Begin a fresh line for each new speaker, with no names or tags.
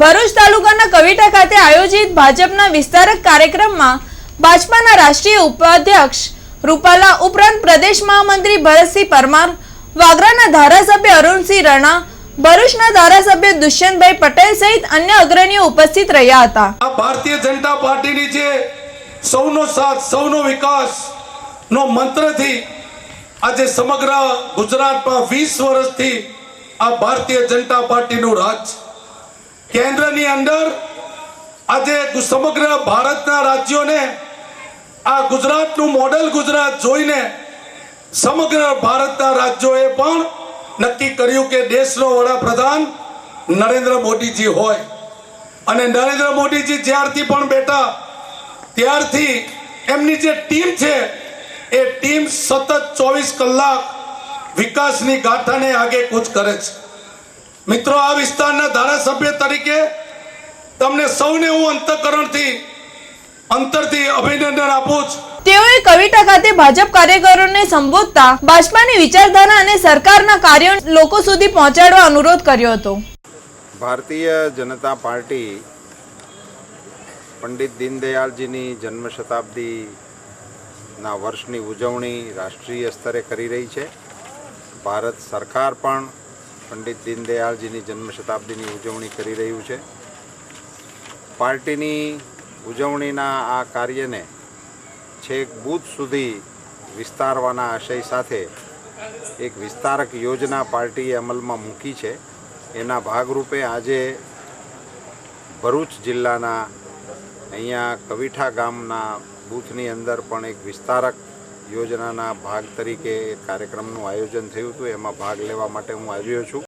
ભરૂચ તાલુકાના કવિટા ખાતે આયોજિત ભાજપના વિસ્તારક કાર્યક્રમમાં ભાજપાના રાષ્ટ્રીય ઉપાધ્યક્ષ રૂપાલા ઉપરાંત પ્રદેશ મહામંત્રી ભરતસિંહ પરમાર, વાગરાના ધારાસભ્ય અરુણસિંહ રણા, ભરૂચના ધારાસભ્ય દુષ્યંતભાઈ પટેલ સહિત અન્ય અગ્રણીઓ ઉપસ્થિત રહ્યા હતા
આ ભારતીય જનતા પાર્ટીની જે સૌનો સાથ, સૌનો વિકાસ નો મંત્રથી આજે સમગ્ર ગુજરાતમાં વીસ વર્ષથી આ ભારતીય જનતા પાર્ટીનું રાજ. કેન્દ્રની અંદર આજે સમગ્ર ભારતના રાજ્યોને આ ગુજરાતનું મોડેલ ગુજરાત જોઈને સમગ્ર ભારતના રાજ્યોએ પણ નક્કી કર્યું કે દેશનો વડાપ્રધાન નરેન્દ્ર મોદીજી હોય. અને નરેન્દ્ર મોદીજી જ્યારથી પણ બેઠા, ત્યારથી એમની જે ટીમ છે, એ ટીમ સતત ચોવીસ કલાક વિકાસની ગાથાને આગે કૂચ કરે છે. મિત્રો, આ વિસ્તારના તરીકે તમને સૌને હું અંતકરણથી અંતરથી અભિનંદન આપું છું.
તેઓએ કવિતા ખાતે ભાજપ કાર્યકરોને સંબોધતા ભાજપાની વિચારધારા અને સરકારના કાર્યો લોકો સુધી પહોંચાડવા અનુરોધ કર્યો હતો.
ભારતીય જનતા પાર્ટી પંડિત દીનદયાળજીની જન્મ શતાબ્દીના વર્ષની ઉજવણી રાષ્ટ્રીય સ્તરે કરી રહી છે. ભારત સરકાર પણ પંડિત દીનદયાળજીની જન્મ શતાબ્દીની ઉજવણી કરી રહ્યું છે. પાર્ટીની ઉજવણીના આ કાર્યને છેક બૂથ સુધી વિસ્તારવાના આશય સાથે એક વિસ્તારક યોજના પાર્ટીએ અમલમાં મૂકી છે. એના ભાગરૂપે આજે ભરૂચ જિલ્લાના અહીંયા કવિઠા ગામના બૂથની અંદર પણ એક વિસ્તારક યોજનાના ભાગ તરીકે કાર્યક્રમનું આયોજન થયું હતું. એમાં ભાગ લેવા માટે હું આવ્યો છું.